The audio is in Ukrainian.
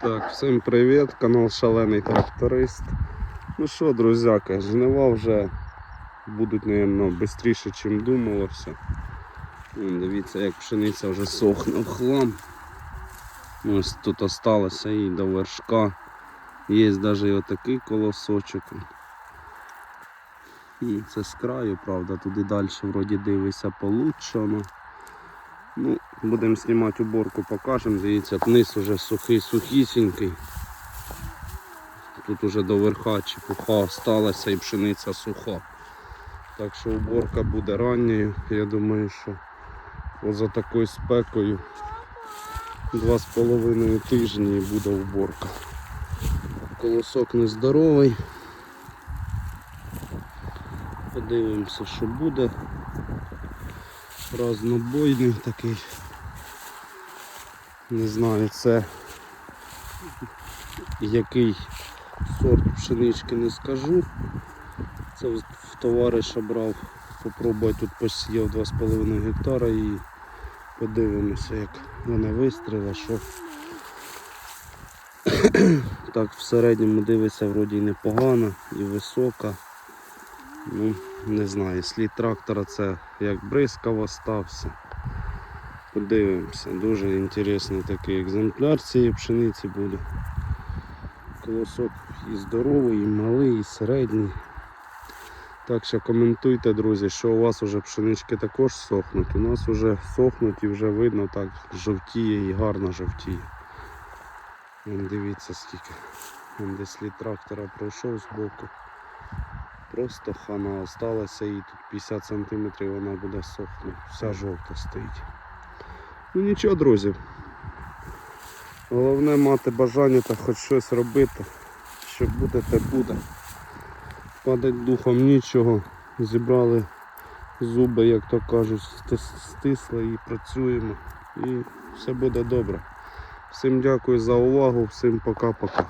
Так, всім привіт, канал Шалений Тракторист. Ну що, друзяки, жнива вже будуть, мабуть, швидше, ніж думалося. Дивіться, як пшениця вже сохне в хлам. Ось тут осталося і до вершка. Є навіть отакий колосочок. І це з краю, правда, туди далі вроді дивися получше. Ну, будемо знімати уборку, покажемо. Дивіться, низ уже сухий, сухісінький. Тут уже до верха чепуха осталася і пшениця суха. Так що уборка буде ранньою. Я думаю, що поза такою спекою два з половиною тижні і буде уборка. Колосок нездоровий. Подивимося, що буде. Разнобойний такий. Не знаю, це який сорт пшенички не скажу. Це в товариша брав, попробую тут посіяв 2,5 гектара і подивимося, як вона вистріла, що так в середньому дивиться вроді і непогано і висока. Ну, не знаю, слід трактора це як бризкав стався. Подивимося, дуже інтересний такий екземпляр цієї пшениці буде. Колосок і здоровий, і малий, і середній. Так що коментуйте, друзі, що у вас вже пшенички також сохнуть. У нас вже сохнуть і вже видно так жовтіє і гарно жовтіє. Дивіться скільки. Десь слід трактора пройшов з боку. Просто хана осталася і тут 50 см вона буде сохнути. Вся жовта стоїть. Ну нічого, друзі. Головне мати бажання та хоч щось робити. Що буде, те буде. Падать духом нічого. Зібрали зуби, як то кажуть, стисли і працюємо. І все буде добре. Всім дякую за увагу, всім пока-пока.